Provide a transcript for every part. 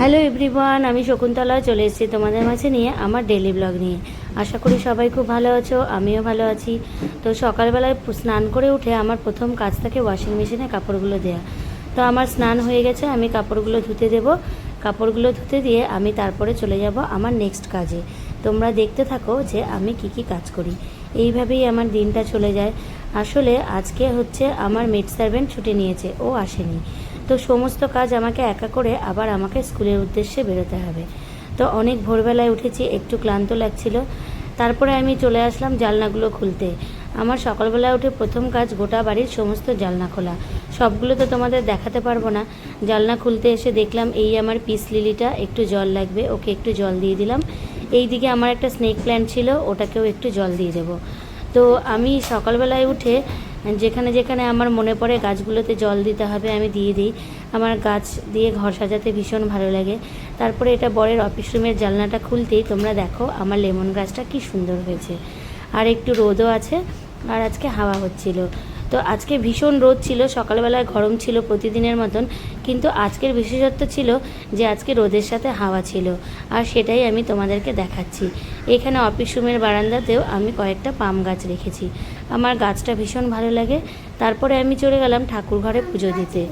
Hello everyone আমি শকুন্তলা, চলে এসেছি তোমাদের মাঝে নিয়ে আমার ডেলি ব্লগ নিয়ে। আশা করি সবাই খুব ভালো আছো, আমিও ভালো আছি। তো সকালবেলায় স্নান করে উঠে আমার প্রথম কাজ থাকে ওয়াশিং মেশিনে কাপড়গুলো দেওয়া তো আমার স্নান হয়ে গেছে, আমি কাপড়গুলো ধুতে দেব। কাপড়গুলো ধুতে দিয়ে আমি তারপরে চলে যাব আমার নেক্সট কাজে। তোমরা দেখতে থাকো যে আমি কি কি কাজ করি। এইভাবেই আমার দিনটা চলে যায়। আসলে আজকে হচ্ছে আমার মেড সার্ভেন্ট ছুটি নিয়েছে, ও আসেনি। তো সমস্ত কাজ আমাকে একা করে আবার আমাকে স্কুলের উদ্দেশ্যে বেরোতে হবে। তো অনেক ভোরবেলায় উঠেছি, একটু ক্লান্ত লাগছিল। তারপরে আমি চলে আসলাম জালনাগুলো খুলতে। আমার সকালবেলা উঠে প্রথম কাজ গোটা বাড়ির সমস্ত জালনা খোলা। সবগুলো তো তোমাদের দেখাতে পারব না। জালনা খুলতে এসে দেখলাম এই আমার পিস লিলিটা, একটু জল লাগবে, ওকে একটু জল দিয়ে দিলাম। এই দিকে আমার একটা স্নেক প্ল্যান্ট ছিল, ওটাকেও একটু জল দিয়ে দেবো। তো আমি সকালবেলায় উঠে যেখানে যেখানে আমার মনে পড়ে গাছগুলোতে জল দিতে হবে, আমি দিয়ে দিই। আমার গাছ দিয়ে ঘর সাজাতে ভীষণ ভালো লাগে। তারপরে এটা বরের অফিস রুমের জানলাটা খুলতেই তোমরা দেখো আমার লেমন গাছটা কি সুন্দর হয়েছে। আর একটু রোদও আছে, আর আজকে হাওয়া হচ্ছিল। তো আজকে ভীষণ রোদ ছিল, সকালবেলায় গরম ছিল প্রতিদিনের মতন, কিন্তু আজকের বিশেষত্ব ছিল যে আজকে রোদের সাথে হাওয়া ছিল। আর সেটাই আমি তোমাদেরকে দেখাচ্ছি। এখানে অফিস রুমের বারান্দাতেও আমি কয়েকটা পাম গাছ রেখেছি। আমার গাছটা ভীষণ ভালো লাগে। তারপরে আমি চলে গেলাম ঠাকুর ঘরে পুজো দিতে।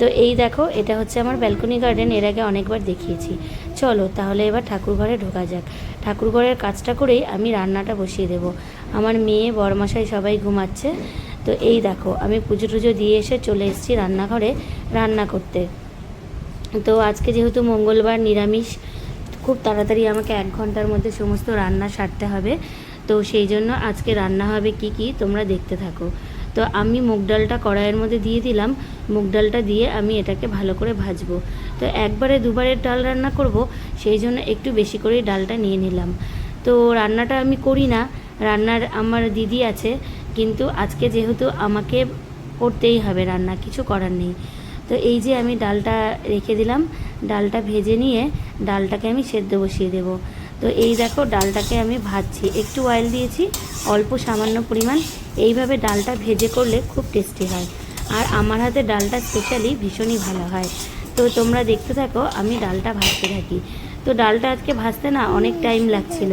তো এই দেখো, এটা হচ্ছে আমার ব্যালকনি গার্ডেন এর আগে অনেকবার দেখিয়েছি। চলো তাহলে এবার ঠাকুর ঘরে ঢোকা যাক। ঠাকুর ঘরের কাজটা করেই আমি রান্নাটা বসিয়ে দেব। আমার মেয়ে, বরমশাই সবাই ঘুমাচ্ছে। তো এই দেখো, আমি পুজো টুজো দিয়ে এসে চলে এসেছি রান্নাঘরে রান্না করতে। তো আজকে যেহেতু মঙ্গলবার, নিরামিষ, খুব তাড়াতাড়ি আমাকে এক ঘণ্টার মধ্যে সমস্ত রান্না সারতে হবে। তো সেই জন্য আজকে রান্না হবে কি কি তোমরা দেখতে থাকো। তো আমি মুগ ডালটা কড়াইয়ের মধ্যে দিয়ে দিলাম। মুগ ডালটা দিয়ে আমি এটাকে ভালো করে ভাজবো। তো একবারে দুবারের ডাল রান্না করব, সেই জন্য একটু বেশি করেই ডালটা নিয়ে নিলাম। তো রান্নাটা আমি করি না। রান্নার আমার দিদি আছে কিন্তু আজকে যেহেতু আমাকে করতেই হবে রান্না, কিছু করার নেই। তো এই যে আমি ডালটা রেখে দিলাম, ডালটা ভেজে নিয়ে ডালটাকে আমি সেদ্ধ বসিয়ে দেব। তো এই দেখো ডালটাকে আমি ভাজছি। একটু অয়েল দিয়েছি, অল্প সামান্য পরিমাণ। এইভাবে ডালটা ভেজে করলে খুব টেস্টি হয়। আর আমার হাতে ডালটা স্পেশালি ভীষণই ভালো হয়। তো তোমরা দেখতে থাকো, আমি ডালটা ভাজতে থাকি। তো ডালটা আজকে ভাজতে না অনেক টাইম লাগছিল।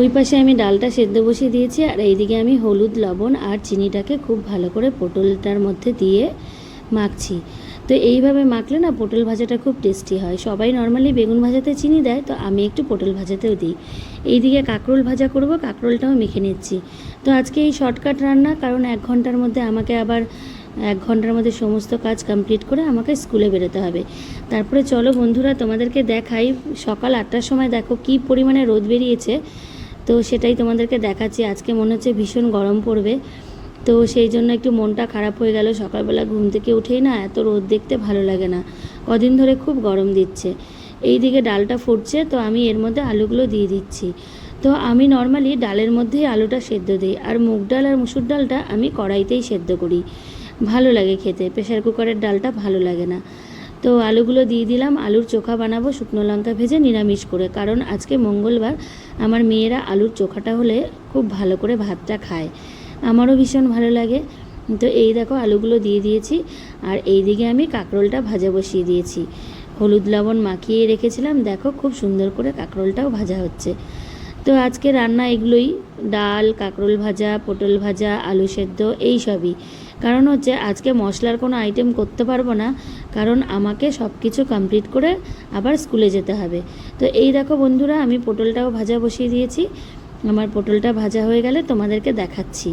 ওই পাশে আমি ডালটা সেদ্ধ বসিয়ে দিয়েছি আর এইদিকে আমি হলুদ, লবণ আর চিনিটাকে খুব ভালো করে পটলটার মধ্যে দিয়ে মাখছি। তো এইভাবে মাখলে না পটল ভাজাটা খুব টেস্টি হয়। সবাই নর্মালি বেগুন ভাজাতে চিনি দেয়, তো আমি একটু পটল ভাজাতেও দিই। এইদিকে কাঁকরোল ভাজা করব, কাঁকরোলটাও মেখে নিচ্ছি। তো আজকে এই শর্টকাট রান্না, কারণ এক ঘণ্টার মধ্যে আমাকে আবার এক ঘণ্টার মধ্যে সমস্ত কাজ কমপ্লিট করে আমাকে স্কুলে বেরোতে হবে। তারপরে চলো বন্ধুরা, তোমাদেরকে দেখাই সকাল আটটার সময় দেখো কী পরিমাণে রোদ বেরিয়েছে। তো সেটাই তোমাদেরকে দেখাচ্ছি। আজকে মনে হচ্ছে ভীষণ গরম পড়বে। তো সেই জন্য একটু মনটা খারাপ হয়ে গেল। সকালবেলা ঘুম থেকে উঠেই না এত রোদ দেখতে ভালো লাগে না। কদিন ধরে খুব গরম দিচ্ছে। এই দিকে ডালটা ফুটছে, তো আমি এর মধ্যে আলুগুলো দিয়ে দিচ্ছি। তো আমি নর্মালি ডালের মধ্যেই আলুটা সেদ্ধ দিই আর মুগ ডাল আর মুসুর ডালটা আমি কড়াইতেই সেদ্ধ করি। ভালো লাগে খেতে। প্রেশার কুকারের ডালটা ভালো লাগে না। তো আলুগুলো দিয়ে দিলাম। আলুর চোখা বানাবো, শুকনো লঙ্কা ভেজে নিরামিষ করে। কারণ আজকে মঙ্গলবার আমার মেয়েরা আলুর চোখাটা হলে খুব ভালো করে ভাতটা খায়। আমারও ভীষণ ভালো লাগে। তো এই দেখো, আলুগুলো দিয়ে দিয়েছি। আর এই দিকে আমি কাঁকরোলটা ভাজা বসিয়ে দিয়েছি। হলুদ লবণ মাখিয়ে রেখেছিলাম। দেখো, খুব সুন্দর করে কাঁকরোলটাও ভাজা হচ্ছে। তো আজকে রান্না এগুলোই। ডাল, কাঁকরোল ভাজা, পটল ভাজা, আলু সেদ্ধ, এই সবই। কারণ হচ্ছে আজকে মশলার কোনো আইটেম করতে পারব না, কারণ আমাকে সব কিছু কমপ্লিট করে আবার স্কুলে যেতে হবে। তো এই দেখো বন্ধুরা, আমি পটলটাও ভাজা বসিয়ে দিয়েছি। আমার পটলটা ভাজা হয়ে গেলে তোমাদেরকে দেখাচ্ছি।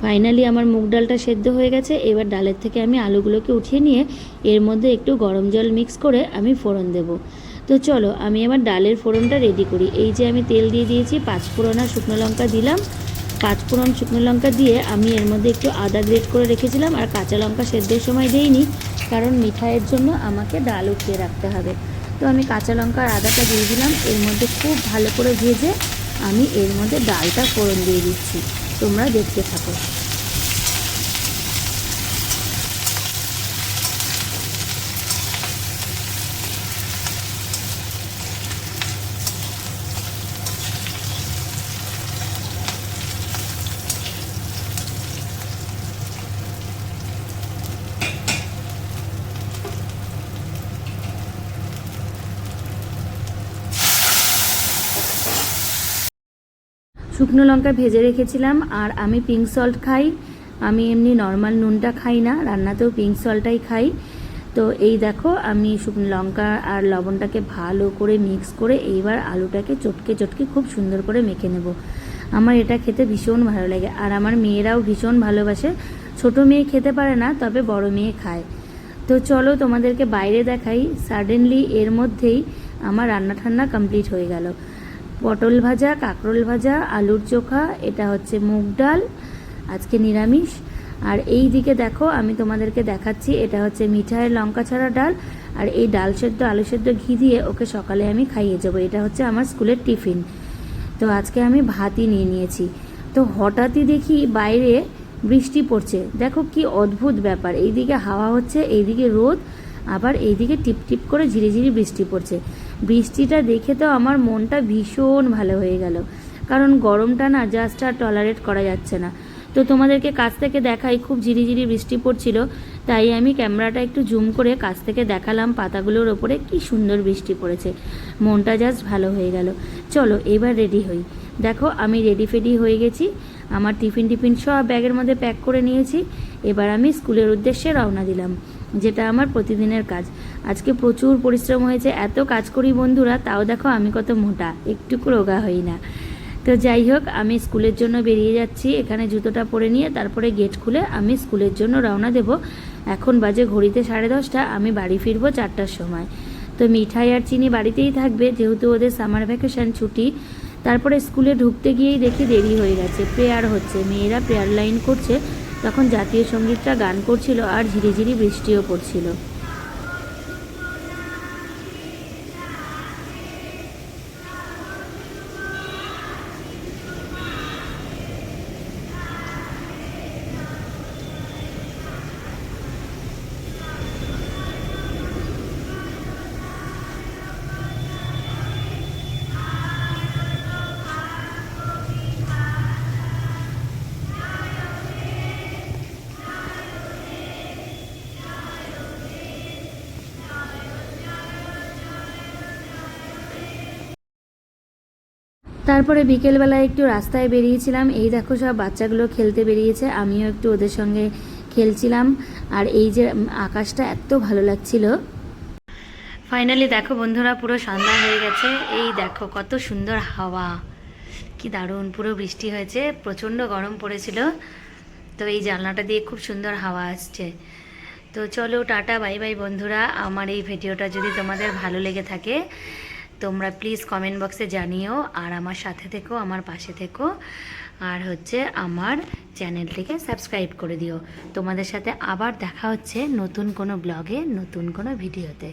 ফাইনালি আমার মুগ ডালটা সেদ্ধ হয়ে গেছে, এবার ডালের থেকে আমি আলুগুলোকে উঠিয়ে নিয়ে এর মধ্যে একটু গরম জল মিক্স করে আমি ফোড়ন দেব। তো চলো, আমি এবার ডালের ফোড়নটা রেডি করি। এই যে আমি তেল দিয়ে দিয়েছি, পাঁচ ফোড়ন আর শুকনো লঙ্কা দিলাম। পাঁচ ফোড়ন শুকনো লঙ্কা দিয়ে আমি এর মধ্যে একটু আদা গ্রেট করে রেখেছিলাম আর কাঁচা লঙ্কা সেদ্ধের সময় দিইনি কারণ মিঠাইয়ের জন্য আমাকে ডাল উঠিয়ে রাখতে হবে। তো আমি কাঁচা লঙ্কা আর আদাটা দিয়ে দিলাম, এর মধ্যে খুব ভালো করে ভেজে আমি এর মধ্যে ডালটা ফোড়ন দিয়ে দিচ্ছি। তোমরা দেখতে থাকো। শুকনো লঙ্কা ভেজে রেখেছিলাম, আর আমি পিঙ্ক সল্ট খাই। আমি এমনি নর্মাল নুনটা খাই না, রান্নাতেও পিঙ্ক সল্টটাই খাই। তো এই দেখো, আমি শুকনো লঙ্কা আর লবণটাকে ভালো করে মিক্স করে এইবার আলুটাকে চটকে চটকে খুব সুন্দর করে মেখে নেব। আমার এটা খেতে ভীষণ ভালো লাগে, আর আমার মেয়েরাও ভীষণ ভালোবাসে। ছোট মেয়ে খেতে পারে না, তবে বড় মেয়ে খায়। তো চলো তোমাদেরকে বাইরে দেখাই। সাডেনলি এর মধ্যেই আমার রান্না ঠান্না কমপ্লিট হয়ে গেল। পটল ভাজা, কাঁকরোল ভাজা, আলুর চোখা, এটা হচ্ছে মুগ ডাল, আজকে নিরামিষ। আর এই দিকে দেখো, আমি তোমাদেরকে দেখাচ্ছি, এটা হচ্ছে মিঠাইয়ের লঙ্কা ছাড়া ডাল, আর এই ডাল সেদ্ধ, আলু সেদ্ধ ঘি দিয়ে ওকে সকালে আমি খাইয়ে যাব। এটা হচ্ছে আমার স্কুলের টিফিন। তো আজকে আমি ভাতই নিয়ে নিয়েছি। তো হঠাৎই দেখি বাইরে বৃষ্টি পড়ছে। দেখো কি অদ্ভুত ব্যাপার। এইদিকে হাওয়া হচ্ছে, এইদিকে রোদ আবার এইদিকে টিপ টিপ করে ঝিরিঝিরি বৃষ্টি পড়ছে। বৃষ্টিটা দেখে তো আমার মনটা ভীষণ ভালো হয়ে গেল। কারণ গরমটা না জাস্ট আর টলারেট করা যাচ্ছে না। তো তোমাদেরকে কাছ থেকে দেখাই, খুব ঝিরিঝিরি বৃষ্টি পড়ছিল। তাই আমি ক্যামেরাটা একটু জুম করে কাছ থেকে দেখালাম পাতাগুলোর ওপরে কি সুন্দর বৃষ্টি পড়েছে। মনটা জাস্ট ভালো হয়ে গেল। চলো এবার রেডি হই। দেখো আমি রেডি ফেডি হয়ে গেছি। আমার টিফিন টিফিন সব ব্যাগের মধ্যে প্যাক করে নিয়েছি। এবার আমি স্কুলের উদ্দেশ্যে রওনা দিলাম। যেটা আমার প্রতিদিনের কাজ। আজকে প্রচুর পরিশ্রম হয়েছে, এত কাজ করি বন্ধুরা, তাও দেখো আমি কত মোটা, একটুকু রোগা হই না। তো যাই হোক, আমি স্কুলের জন্য বেরিয়ে যাচ্ছি, এখানে জুতোটা পরে নিয়ে তারপরে গেট খুলে আমি স্কুলের জন্য রওনা দেব। এখন বাজে ঘড়িতে সাড়ে দশটা, আমি বাড়ি ফিরবো চারটার সময়। তো মিঠাই আর চিনি বাড়িতেই থাকবে, যেহেতু ওদের সামার ভ্যাকেশন ছুটি। তারপরে স্কুলে ঢুকতে গিয়েই দেখি দেরি হয়ে গেছে, প্রেয়ার হচ্ছে, মেয়েরা প্রেয়ার লাইন করছে তখন জাতীয় সঙ্গীতটা গান করছিল আর ঝিরিঝিরি বৃষ্টিও পড়ছিল। তারপরে বিকেলবেলায় একটু রাস্তায় বেরিয়েছিলাম। এই দেখো সব বাচ্চাগুলো খেলতে বেরিয়েছে, আমিও একটু ওদের সঙ্গে খেলছিলাম। আর এই যে আকাশটা এত ভালো লাগছিল। ফাইনালি দেখো বন্ধুরা, পুরো সন্ধ্যা হয়ে গেছে। এই দেখো কত সুন্দর হাওয়া। কি দারুণ, পুরো বৃষ্টি হয়েছে, প্রচণ্ড গরম পড়েছিল। তো এই জানলাটা দিয়ে খুব সুন্দর হাওয়া আসছে। তো চলো, টাটা, বাই বাই বন্ধুরা। আমার এই ভিডিওটা যদি তোমাদের ভালো লেগে থাকে তোমরা প্লিজ কমেন্ট বক্সে জানিও, আর আমার সাথে থেকো, আমার পাশে থেকো, আর হচ্ছে আমার চ্যানেলটিকে সাবস্ক্রাইব করে দিও। তোমাদের সাথে আবার দেখা হচ্ছে নতুন কোনো ব্লগে নতুন কোনো ভিডিওতে